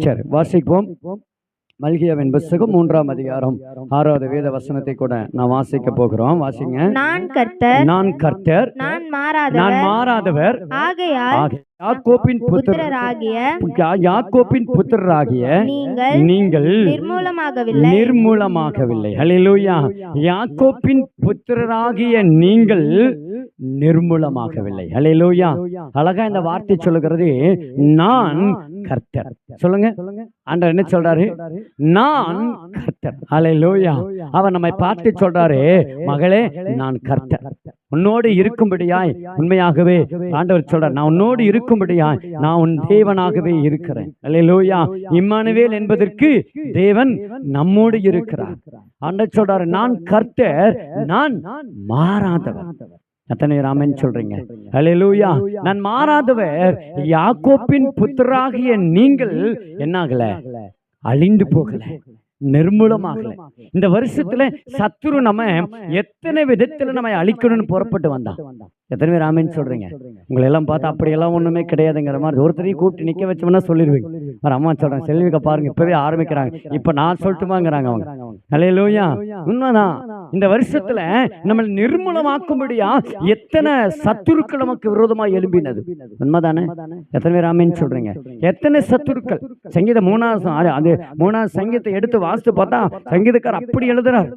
சரி வாசிப்போம். மல்கியாவின் புஸ்தகம் மூன்றாம் அதிகாரம். ஆறாவது வேத வசனத்தை கூட நான் வாசிக்க போகிறோம். வாசிங்க. நான் கர்த்தர். நான் கர்த்தர். நான் நான் மாறாதவர். மாறாதவர். ஆகையால் புத்திர புத்திரராகிய யா- யாக்கோப்பின் புத்திரராகிய நீங்கள் நீங்கள் நிர்மூலமாகவில்லை. நிர்மூலமாகவில்லை. ஹalleluya யாக்கோப்பின் புத்திரராகிய நீங்கள் நிர்மூலமாகவில்லை. ஹalleluya. அழகா இந்த வார்த்தை சொல்லுகிறது நான் கர்த்தர். சொல்லுங்க. ஆண்டவர் என்ன சொல்றாரு? நான் கர்த்தர். ஹalleluya. அவர் நம்மை பார்த்து சொல்றாரு மகளே நான் கர்த்தர். உன்னோடு இருக்கும்படியாய் உண்மையாகவே ஆண்டவர் சொல்றார் நான் உன்னோடு இருக்கும்படியாய் நான் உன் தேவனாகவே இருக்கிறேன். அல்லேலூயா இம்மானுவேல் என்பதற்கு தேவன் நம்மோடு இருக்கிறார். ஆண்டவர் சொல்றாரு நான் கர்த்தர். நான் மாறாதவர். எத்தனை ராமன் சொல்றீங்க. அல்லேலூயா நான் மாறாதவர். யாக்கோப்பின் புத்திராகிய நீங்கள் என்னாகல? அழிந்து போகல. நிர்மூலமாகல. இந்த வருஷத்துல சத்துரு நம்ம எத்தனை விதத்துல நம்ம அழிக்கணும்னு புறப்பட்டு வந்தான் எத்தனை பேர் ஆமேன்னு சொல்றீங்க? உங்களை எல்லாம் பார்த்தா அப்படியெல்லாம் ஒண்ணுமே கிடையாதுங்கிற மாதிரி ஒருத்தரையும் கூப்பிட்டு நிக்க வச்சோம்னா சொல்லிடுவீங்க. அம்மா சொல்றேன். செல்விக்க பாருங்க இப்பவே ஆரம்பிக்கிறாங்க. இப்ப நான் சொல்லட்டுமாங்கிறாங்க அவங்க. அலையலூயா உண்மைதான். இந்த வருஷத்துல நம்ம நிர்மூலமாக்கும்படியா எத்தனை சத்துருக்கள் நமக்கு விரோதமா எழும்பினது? உண்மைதானே? எத்தனை பேர் ஆமேன்னு சொல்றீங்க? எத்தனை சத்துருக்கள்? சங்கீத மூணாவது அது மூணாவது சங்கீதத்தை எடுத்து வாசித்து பார்த்தா சங்கீதக்கார் அப்படி எழுதுறார்.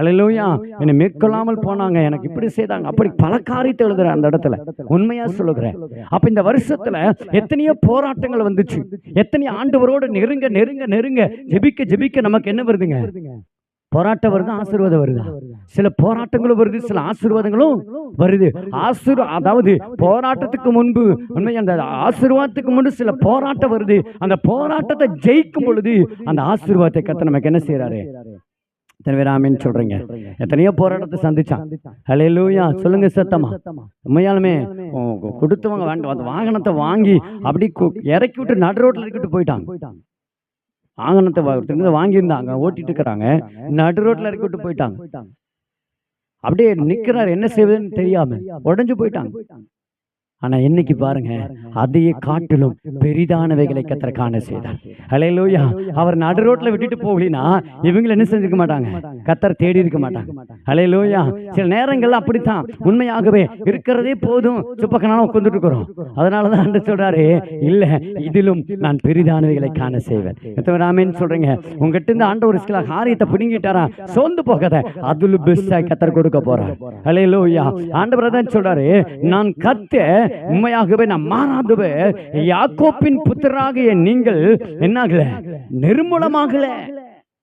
அலையலூயா என்னை மேற்கொள்ளாமல் போனாங்க. எனக்கு இப்படி செய்தாங்க. அப்படி பல காரியத்தை எழுதுறார் அந்த இடத்துல. உண்மையா சொல்லுகிறேன். அப்ப இந்த வருஷத்துல எத்தனையோ போராட்டங்கள் வந்துச்சு. எத்தனை ஆண்டவரோடு நெருங்க நெருங்க நெருங்க ஜெபிக்க ஜெபிக்க நமக்கு என்ன வருதுங்க? போராட்டம் வருது ஆசீர்வாதம் வருதா? சில போராட்டங்களும் வருது சில ஆசீர்வாதங்களும் வருது. ஆசீர்வா அதாவது போராட்டத்துக்கு முன்பு உண்மை அந்த ஆசீர்வாதத்துக்கு முன்பு சில போராட்டம் வருது. அந்த போராட்டத்தை ஜெயிக்கும் பொழுது அந்த ஆசீர்வாதத்தை கத்த நமக்கு என்ன செய்யறாரு எத்தனை பேர் சொல்றீங்க? எத்தனையோ போராட்டத்தை சந்திச்சான். லூயா சொல்லுங்க சத்தமா. உண்மையாலுமே கொடுத்தவங்க வேண்டாம் அந்த வாகனத்தை வாங்கி அப்படி கு- இறக்கி விட்டு நடு ரோட்ல இறக்கிட்டு போயிட்டாங்க. வாகனத்தை வா- ஒருத்தங்க வாங்கியிருந்தாங்க ஓட்டிட்டு இருக்கிறாங்க நடு ரோட்ல இறக்கி விட்டு போயிட்டாங்க. அப்படியே நிக்கிறார் என்ன செய்வதுன்னு தெரியாம உடைஞ்சு போயிட்டாங்க. ஆனா இன்னைக்கு பாருங்க அதையே காட்டிலும் பெரிதானவைகளை கத்தர் காண செய்தார். ஹalleluya. அவர் நடு ரோட்ல விட்டுட்டு போகலினா இவங்க என்ன செஞ்சிருக்க மாட்டாங்க? கத்தர் தேடி இருக்க மாட்டாங்க. ஹalleluya. சில நேரங்கள்ல அப்படித்தான். உண்மையாகவே இருக்கிறதே போதும். சுப்பக்கனால உட்கார்ந்துட்டு இருக்கிறோம் அதனால தான் ஆண்டு சொல்றாரு இல்ல இதிலும் நான் பெரிதானவைகளை காண செய்வேன். ராமேன்னு சொல்றீங்க. உங்ககிட்ட இருந்து ஆண்ட ஒரு சில காரியத்தை பிடுங்கிட்டாரா? சோர்ந்து போகாத அதுல பெஸ்டா கத்தர் கொடுக்க போறார். ஹalleluya. ஆண்டவர் தான் சொல்றாரு நான் கத்த உண்மையாகவே நான் மாறாதவர் யாக்கோப்பின் புத்திராகிய நீங்கள் என்னாகல? நிர்மூலமாகல.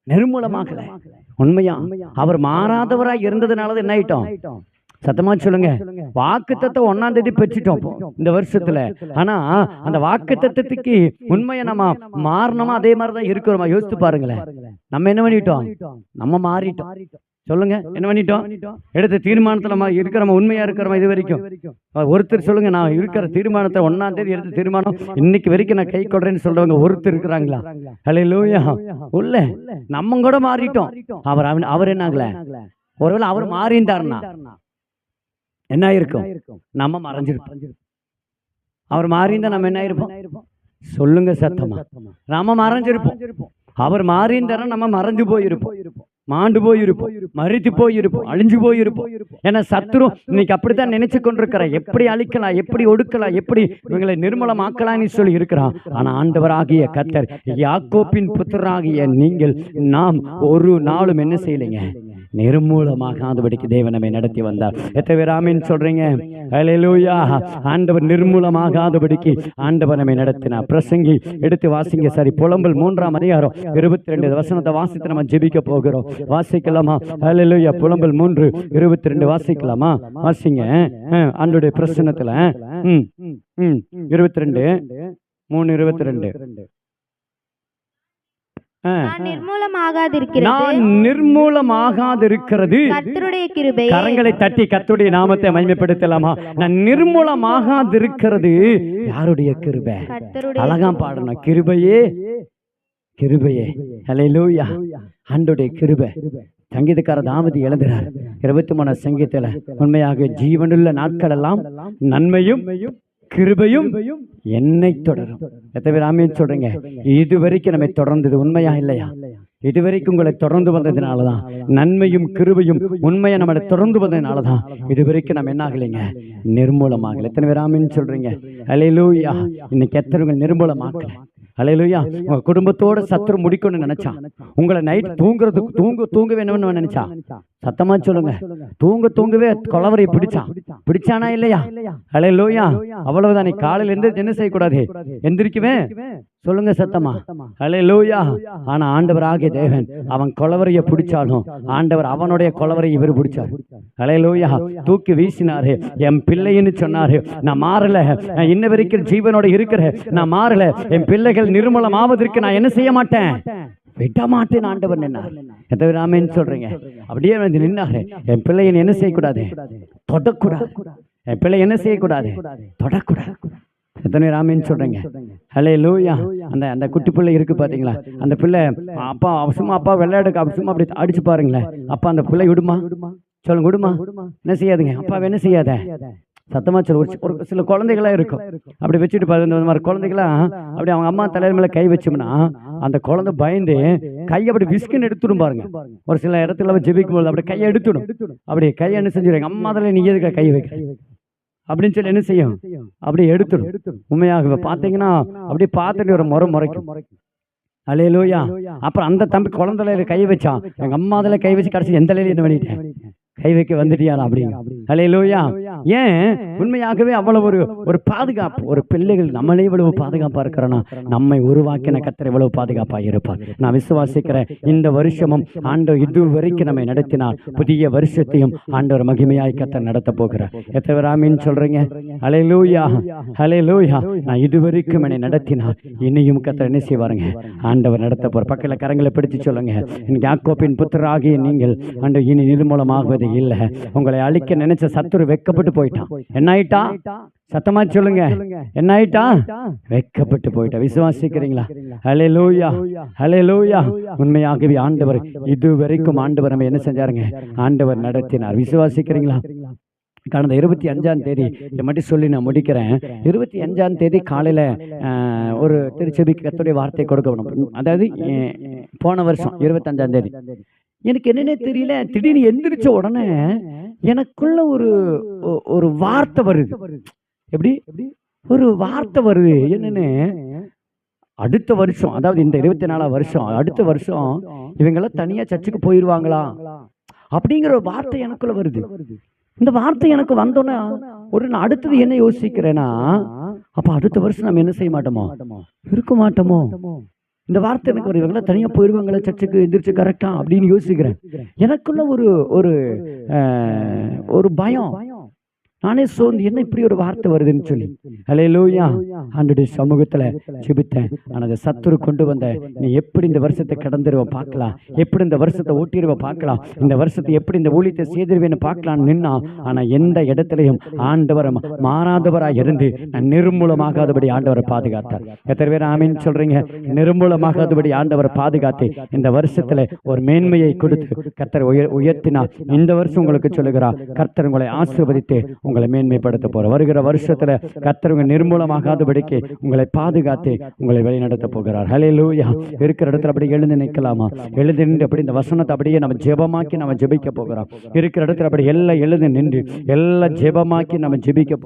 நிர்மூலமாகல. உண்மையா? அவர் மாறாதவராய் இருந்ததுனால என்ன ஆயிட்டோம் சத்தமா சொல்லுங்க. வாக்கு தத்துவம் ஒன்னாம் தேதி பெற்றுட்டோம் இந்த வருஷத்துல. ஆனா அந்த வாக்கு தத்துவத்துக்கு உண்மையை நம்ம மாறணுமா? அதே மாதிரி தான் இருக்கிறோமா? யோசித்து பாருங்களேன். நம்ம என்ன பண்ணிட்டோம்? நம்ம மாறிட்டோம். சொல்லுங்க என்ன பண்ணிட்டோம்? எடுத்த தீர்மானத்துல நம்ம இருக்கிறோமா உண்மையா இருக்கிறோமா இது வரைக்கும்? ஒருத்தர் சொல்லுங்க நான் இருக்கிற தீர்மானத்தை ஒன்னாம் தேதி எடுத்த தீர்மானம் இன்னைக்கு வரைக்கும் நான் கை கொள்றேன்னு சொல்றவங்க ஒருத்தர் இருக்கிறாங்களா? ஹalleluya. உள்ள. நம்ம கூட மாறிட்டோம். அவர் அவன் அவர் என்ன ஆகல ஒருவேளை அவர் மாறிந்தாருன்னா என்ன ஆயிருக்கும்? நம்ம மறைஞ்சிருப்போம். அவர் மாறிந்தா நம்ம என்ன ஆயிருப்போம் சொல்லுங்க சத்தமா. நாம மறைஞ்சிருப்போம். அவர் மாறிந்தாரா நம்ம மறைஞ்சு போயிருப்போம். மாண்டு போயிருப்போம் மறித்து போயிருப்போம் அழிஞ்சு போயிருப்போம். ஏன்னா சத்துரு இன்னைக்கு அப்படித்தான் நினைச்சு கொண்டிருக்கிற எப்படி அழிக்கலாம் எப்படி ஒடுக்கலாம் எப்படி இவங்களை நிர்மலமாக்கலாம்னு சொல்லி இருக்கிறான் ஆனா ஆண்டவராகிய கத்தர் யாக்கோப்பின் புத்தராகிய நீங்கள் நாம் ஒரு நாளும் என்ன செய்யலைங்க? நிர்மூலமாகாதபடிக்கு தேவன் நம்மை நடத்தி வந்தார். எத்தனை பேர் ஆமீன் சொல்றீங்க? ஹalleluya ஆண்டவர் நிர்மூலமாகாதபடிக்கு ஆண்டவர் நம்மை நடத்தினார். பிரசங்கி எடுத்து வாசிங்க சரி. புலம்பல் மூன்றாம் அதிகாரம் இருபத்தி ரெண்டு வசனத்தை வாசித்து நம்ம ஜெபிக்க போகிறோம். வாசிக்கலாமா? ஹalleluya புலம்பல் மூன்று இருபத்தி ரெண்டு வாசிக்கலாமா? வாசிங்க. அஹ், பிரசனத்துல. இருபத்தி ரெண்டு மூணு இருபத்தி ரெண்டு நான் நிர்மூலமாகாதிருக்கிறது. கர்த்தருடைய கிருபை கரங்களை தட்டி கத்துடைய நாமத்தை மகிமைப்படுத்தலாமா? நான் நிர்மூலமாகாதிருக்கிறது. யாருடைய கிருபை? கர்த்தருடைய அழகா பாடணும். கிருபையே. கிருபையே. ஹalleluya ஆண்டோடைய கிருபை. சங்கீதக்கார தாமதி எழுதுறார் இருபத்தி மூணு சங்கீதத்துல உண்மையாக ஜீவனுள்ள நாட்கள் எல்லாம் நன்மையும் கிருபையும் என்னை தொடரும். எத்தனை பேர் ஆமீன் சொல்றீங்க? இது வரைக்கும் நம்மை தொடர்ந்தது உண்மையா இல்லையா? இதுவரைக்கும் உங்களை தொடர்ந்து வந்ததுனால தான் நன்மையும் கிருபையும் உண்மையை நம்மளை தொடர்ந்து வந்ததுனால தான் இதுவரைக்கும் நம்ம என்ன ஆகலைங்க? நிர்மூலமாகல. எத்தனை பேர் ஆமீன் சொல்றீங்க? அலையிலூயா இன்னைக்கு எத்தனை நிர்மூலமாக்கல? அலையிலூயா உங்க குடும்பத்தோட சத்துரு முடிக்கணும்னு நினைச்சான். உங்களை நைட் தூங்குறதுக்கு தூங்க தூங்க வேணும்னு நினைச்சா சத்தமா சொல்லுங்க. தூங்க தூங்கவே கொலவரை பிடிச்சான். பிடிச்சானா. இல்லையா? அலையிலூயா அவ்வளவுதான். நீ காலையில இருந்து என்ன செய்யக்கூடாது எந்திரிக்குவே. சொல்லுங்க சத்தமா. அலையிலூயா ஆனா ஆண்டவர் ஆகிய தேவன் அவன் கொலவரைய பிடிச்சாலும் ஆண்டவர் அவனுடைய கொலவரை இவர் பிடிச்சார். அலையிலூயா தூக்கி வீசினாரு. என் பிள்ளைன்னு சொன்னாரு. நான் மாறல. நான் இன்ன வரைக்கும் ஜீவனோட இருக்கிறேன். நான் மாறல. என் பிள்ளைகள் நிர்மலம் ஆவதற்கு நான் என்ன செய்ய மாட்டேன்? விடமாட்டேன் ஆண்டவர் நின்னார். எத்தனை பேர் சொல்றீங்க? அப்படியே வந்து நின்னாரு. என் பிள்ளையை என்ன செய்யக்கூடாது? தொடக்கூடாது. என் பிள்ளை என்ன செய்யக்கூடாது? தொடக்கூடாது. எத்தனை பேர் ஆமென்னு சொல்றீங்க? ஹலே லூயா அந்த அந்த குட்டி பிள்ளை இருக்கு பாத்தீங்களா? அந்த பிள்ளை அப்பா சும்மா அப்பா விளையாடுக்கு அப்படி சும்மா அப்படி அடிச்சு பாருங்களேன். அப்பா அந்த பிள்ளை விடுமா? சொல்லுங்க விடுமா? என்ன செய்யாதுங்க? அப்பா என்ன செய்யாத? சத்தமா சொல்லு. ஒரு ஒரு சில குழந்தைகளா இருக்கும். அப்படி வச்சுட்டு பாரு இந்த மாதிரி குழந்தைகளாம் அப்படி அவங்க அம்மா தலைவர் மேல கை வச்சோம்னா அந்த குழந்தை பயந்து கையை அப்படி விஸ்கின் எடுத்துடும் பாருங்க. ஒரு சில இடத்துல ஜெபிக்கும் போது அப்படி கையை எடுத்துடும். அப்படி கையை என்ன செஞ்சுருங்க அம்மா தலையில நீ எதுக்கு கை வைக்க அப்படின்னு சொல்லி என்ன செய்யும்? அப்படி எடுத்துடும். உண்மையாக பார்த்தீங்கன்னா பாத்தீங்கன்னா அப்படியே பார்த்துட்டு ஒரு முறை முறைக்கும். அலையலூயா அப்புறம் அந்த தம்பி குழந்தையில கை வச்சான். எங்க அம்மா அதில் கை வச்சு கடைசி எந்த நிலையில என்ன பண்ணிட்டேன்? கை வைக்க வந்துட்டியாடா அப்படிங்க. அலையலூயா ஏன்? உண்மையாகவே அவ்வளவு ஒரு ஒரு பாதுகாப்பு ஒரு பிள்ளைகள் நம்மளே இவ்வளவு பாதுகாப்பா இருக்கிறோன்னா நம்மை உருவாக்கின கத்தர் இவ்வளவு பாதுகாப்பா இருப்பார். நான் விசுவாசிக்கிறேன் இந்த வருஷமும் ஆண்டவர் இது வரைக்கும் நம்மை நடத்தினால் புதிய வருஷத்தையும் ஆண்டவர் மகிமையாய் கத்தர் நடத்த போகிறார். எத்தவராமின்னு சொல்றீங்க அலை சொல்றீங்க? அலையலூயா அலையலூயா நான் இது வரைக்கும் என்னை நடத்தினார். இன்னையும் கத்தர் என்ன செய்வாருங்க? ஆண்டவர் நடத்த போற பக்கத்துல கரங்களை பிடிச்சு சொல்லுங்க. இன்னைக்கு யாக்கோப்பின் புத்தராகிய நீங்கள் ஆண்டு இனி நிர்மூலமாகுவதை இல்லை. உங்களை அழிக்க நினைச்ச சத்துரு வெக்கப்பட்டு போயிட்டான். என்ன ஆயிட்டா சத்தமா சொல்லுங்க. என்ன ஆயிட்டா வெக்கப்பட்டு போயிட்டா. விசுவாசிக்கிறீங்களா? ஹலே லூயா ஹலே லூயா உண்மையாகவே ஆண்டவர் இது வரைக்கும் ஆண்டவர் நம்ம என்ன செஞ்சாருங்க? ஆண்டவர் நடத்தினார். விசுவாசிக்கிறீங்களா? கடந்த இருபத்தி அஞ்சாம் தேதி இதை மட்டும் சொல்லி நான் முடிக்கிறேன். இருபத்தி அஞ்சாம் தேதி காலையில் ஒரு திருச்செபிக்கு கத்துடைய வார்த்தை கொடுக்கணும் அதாவது போன வருஷம் இருபத்தஞ்சாம் தேதி. எனக்கு என்னன்னே தெரியல. திடீர்னு எந்திரிச்ச உடனே எனக்குள்ள ஒரு ஒரு வார்த்தை வருது. எப்படி? ஒரு வார்த்தை வருது. என்னன்னு? அடுத்த வருஷம் அதாவது இந்த இருபத்தி நாலாம் வருஷம் அடுத்த வருஷம் இவங்கெல்லாம் தனியா சர்ச்சுக்கு போயிடுவாங்களா அப்படிங்கிற ஒரு வார்த்தை எனக்குள்ள வருது. இந்த வார்த்தை எனக்கு வந்தோன்னே ஒரு நான் அடுத்தது என்ன யோசிக்கிறேன்னா அப்ப அடுத்த வருஷம் நம்ம என்ன செய்ய மாட்டோமோ? இருக்க மாட்டோமோ? இந்த வார்த்தை எனக்கு ஒரு இவங்களாம் தனியா போயிடுவாங்களா சர்ச்சுக்கு எந்திரிச்சு கரெக்டா அப்படின்னு யோசிக்கிறேன். எனக்குள்ள ஒரு ஒரு ஒரு பயம். நானே சோர்ந்து என்ன இப்படி ஒரு வார்த்தை வருதுன்னு சொல்லி. ஹலே ஆண்டுடைய சமூகத்துல ஜெபித்தேன். அந்த சத்துரு கொண்டு வந்த நீ எப்படி இந்த வருஷத்தை கடந்துருவ பார்க்கலாம். எப்படி இந்த வருஷத்தை ஓட்டிடுவ பார்க்கலாம். இந்த வருஷத்தை எப்படி இந்த ஊழியத்தை செய்திருவேன்னு பார்க்கலான்னு நின்னா ஆனா எந்த இடத்துலையும் ஆண்டவர் மாறாதவராக இருந்து நான் நிர்மூலமாகாதபடி ஆண்டவரை பாதுகாத்தார். எத்தனை பேர் ஆமின்னு சொல்றீங்க? நிர்மூலமாகாதபடி ஆண்டவரை பாதுகாத்து இந்த வருஷத்துல ஒரு மேன்மையை கொடுத்து கர்த்தர் உயர் உயர்த்தினா இந்த வருஷம் உங்களுக்கு சொல்லுகிறா கர்த்தர் உங்களை ஆசிர்வதித்து உங்களை மேன்மைப்படுத்த போற வருகிற வருஷத்தில் கர்த்தர் நிர்மூலமாகாதபடிக்கு உங்களை பாதுகாத்து உங்களை வழிநடத்த போகிறார். ஹலே லூயா இருக்கிற இடத்துல அப்படி எழுந்து நிற்கலாமா? எழுந்து நின்று அப்படி இந்த வசனத்தை அப்படியே நம்ம ஜெபமாக்கி நம்ம ஜெபிக்க போகிறோம். இருக்கிற இடத்துல அப்படி எல்லாம் எழுந்து நின்று எல்லாம் ஜெபமாக்கி நம்ம ஜெபிக்க